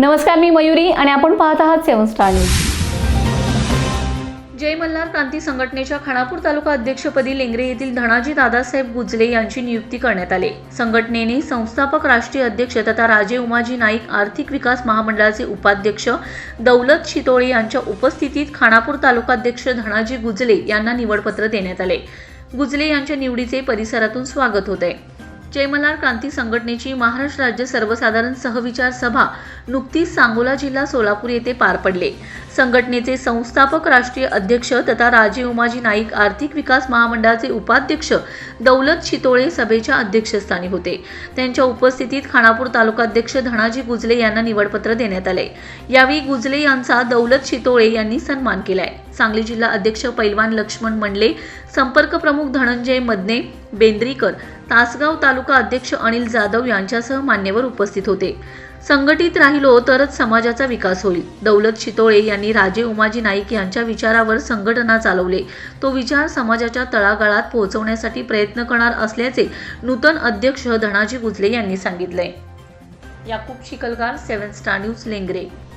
नमस्कार मी मयुरी आणि आपण पाहत आहात seven star news. Jai Malhar Kranti संघटनेच्या खानापूर तालुका अध्यक्षपदी लेंगरे येथील धनाजी दादासाहेब गुजले यांची नियुक्ती करण्यात आली. संघटनेने संस्थापक राष्ट्रीय अध्यक्ष तथा राजे उमाजी नाईक आर्थिक विकास महामंडळाचे उपाध्यक्ष दौलत शितोळे यांच्या उपस्थितीत खानापूर तालुकाध्यक्ष धनाजी गुजले यांना निवडपत्र देण्यात आले. गुजले यांच्या निवडीचे परिसरातून स्वागत होत आहे जय क्रांती संघटनेची महाराष्ट्र राज्य सर्वसाधारण सहविचार सभा नुकतीच सांगोला जिल्हा सोलापूर येथे पार पडले. संघटनेचे संस्थापक राष्ट्रीय अध्यक्ष तथा राजे उमाजी नाईक आर्थिक विकास महामंडळाचे उपाध्यक्ष दौलत शितोळे सभेच्या अध्यक्षस्थानी होते. त्यांच्या उपस्थितीत खानापूर तालुकाध्यक्ष धनाजी गुजले यांना निवडपत्र देण्यात आले. यावेळी गुजले यांचा दौलत शितोळे यांनी सन्मान केलाय. सांगली जिल्हा अध्यक्ष पैलवान लक्ष्मण मंडले संपर्क प्रमुख धनंजय मदने बेंद्रीकर तासगाव तालुका अध्यक्ष अनिल जाधव यांच्यासह मान्यवर उपस्थित होते. संघटित राहिलो तरच समाजाचा विकास होईल. दौलत शितोळे यांनी राजे उमाजी नाईक यांच्या विचारावर संघटना चालवले. तो विचार समाजाच्या तळागाळात पोहोचवण्यासाठी प्रयत्न करणार असल्याचे नूतन अध्यक्ष धनाजी गुजले यांनी सांगितले. Yakub Shikalgar seven star news Lengare.